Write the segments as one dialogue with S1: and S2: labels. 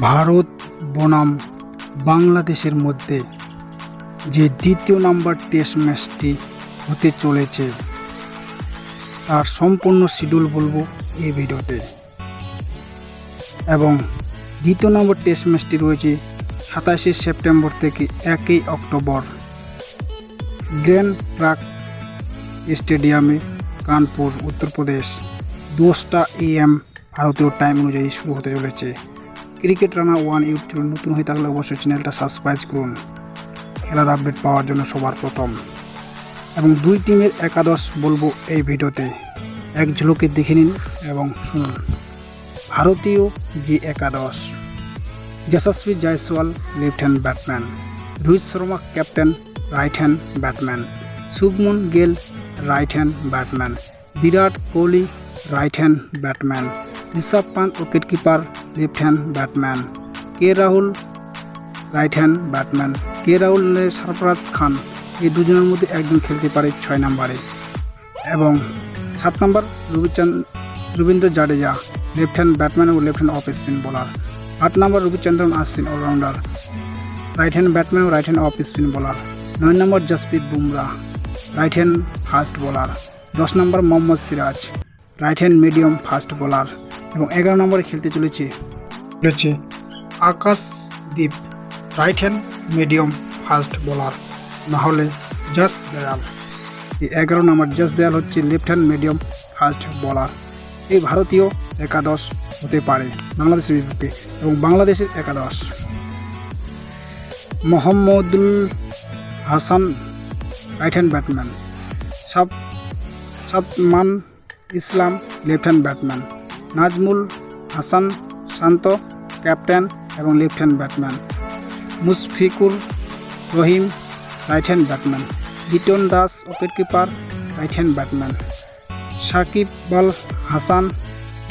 S1: ভারত বনাম বাংলাদেশের মধ্যে যে দ্বিতীয় নাম্বার টেস্ট ম্যাচটি হতে চলেছে, তার সম্পূর্ণ শিডিউল বলব এই ভিডিওতে। এবং দ্বিতীয় নম্বর টেস্ট ম্যাচটি রয়েছে সাতাশে সেপ্টেম্বর থেকে একই অক্টোবর। গ্র্যান্ড ট্রাক স্টেডিয়ামে কানপুর, উত্তরপ্রদেশ, দশটা এএম ভারতীয় টাইম অনুযায়ী শুরু হতে চলেছে। Cricket Rana one YouTube channel নতুন হয়ে থাকলে অবশ্যই চ্যানেলটা সাবস্ক্রাইব করুন। খেলার আপডেট পাওয়ার জন্য সবার প্রথম। এবং দুই টিমের একাদশ বলব এই ভিডিওতে। এক ঝলকে দেখে নিন এবং শুনুন। ভারতীয় যে একাদশ, Yashasvi Jaiswal left hand batsman Rohit Sharma captain right hand batsman Shubman Gill right hand batsman Virat Kohli right hand batsman Rishabh Pant wicket keeper left hand batsman K Rahul? Right hand batsman K রাহুলের সরফরাজ খান? এই দুজনের মধ্যে একজন খেলতে পারে ছয় নম্বরে। এবং সাত নম্বর রবিচন্দ, Ravindra Jadeja left hand batsman ও left hand off spin bowler আট নম্বর Ravichandran Ashwin allrounder right hand batsman ও right hand off spin bowler নয় নম্বর Jasprit Bumrah right hand fast bowler দশ নম্বর Mohammed Siraj right hand medium fast bowler এবং এগারো নম্বরে খেলতে চলেছে। চলেছে। Akashdeep right hand medium fast bowler না হলে জাস দয়াল। এই এগারো নম্বর জাস দয়াল হচ্ছে left hand medium fast bowler এই ভারতীয় একাদশ হতে পারে বাংলাদেশের বিপক্ষে এবং বাংলাদেশের একাদশ। Mahmudul Hasan right hand batsman sub Shadman Islam left hand batsman Najmul Hasan Shanto, captain এবং left hand batsman Mushfiqur Rahim right hand batsman Liton Das wicket keeper right hand batsman Shakib Al Hasan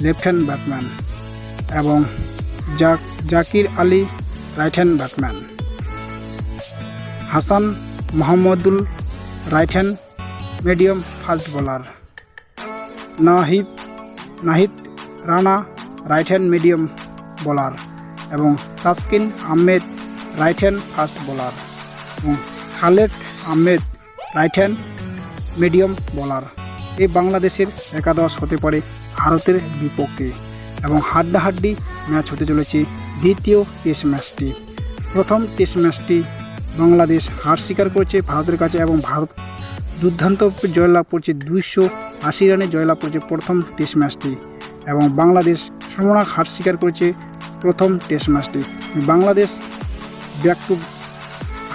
S1: left hand batsman এবং Zakir Ali right hand batsman Hasan Mahmud right hand medium fast bowler. Nahid Nahid Rana right hand medium bowler এবং Taskin Ahmed right hand fast bowler এবং Khaled Ahmed right hand medium bowler এই বাংলাদেশের একাদশ হতে পারে ভারতের বিপক্ষে এবং হাড্ডাহাড্ডি ম্যাচ হতে চলেছে দ্বিতীয় টেস্ট ম্যাচটি। প্রথম টেস্ট ম্যাচটি বাংলাদেশ হার স্বীকার করেছে ভারতের কাছে এবং ভারত দুর্দান্ত জয়লাভ করছে দুইশো আশি রানে জয়লাভ করছে প্রথম টেস্ট ম্যাচটি। এবং বাংলাদেশ সমনাক হার স্বীকার করেছে প্রথম টেস্ট ম্যাচটি। বাংলাদেশ ব্যাক টু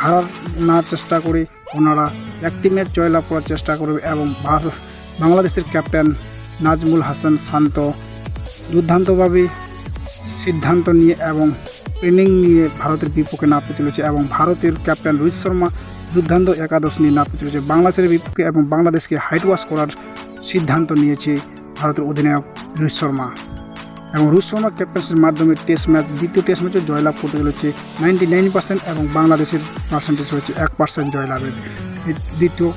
S1: হারার না চেষ্টা করে, ওনারা একটি ম্যাচ জয়লাভ করার চেষ্টা করবে এবং বাংলাদেশের ক্যাপ্টেন নাজমুল হাসান শান্ত দুর্দান্তভাবে সিদ্ধান্ত নিয়ে এবং ট্রেনিং নিয়ে ভারতের বিপক্ষে নামতে চলেছে এবং ভারতের ক্যাপ্টেন রোহিত শর্মা দুর্দান্ত একাদশ নিয়ে নামতে চলেছে। বাংলাদেশের বিপক্ষে এবং বাংলাদেশকে হাইট ওয়াশ করার সিদ্ধান্ত নিয়েছে ভারতের অধিনায়ক রোহিত শর্মা। এবং রোহিত শর্মা ক্যাপ্টেন্সির মাধ্যমে টেস্ট ম্যাচ দ্বিতীয় টেস্ট ম্যাচে জয়লাভ করতে চলেছে নাইনটি নাইন পার্সেন্ট এবং বাংলাদেশের পার্সেন্টেজ হচ্ছে এক পার্সেন্ট জয়লাভের। দ্বিতীয়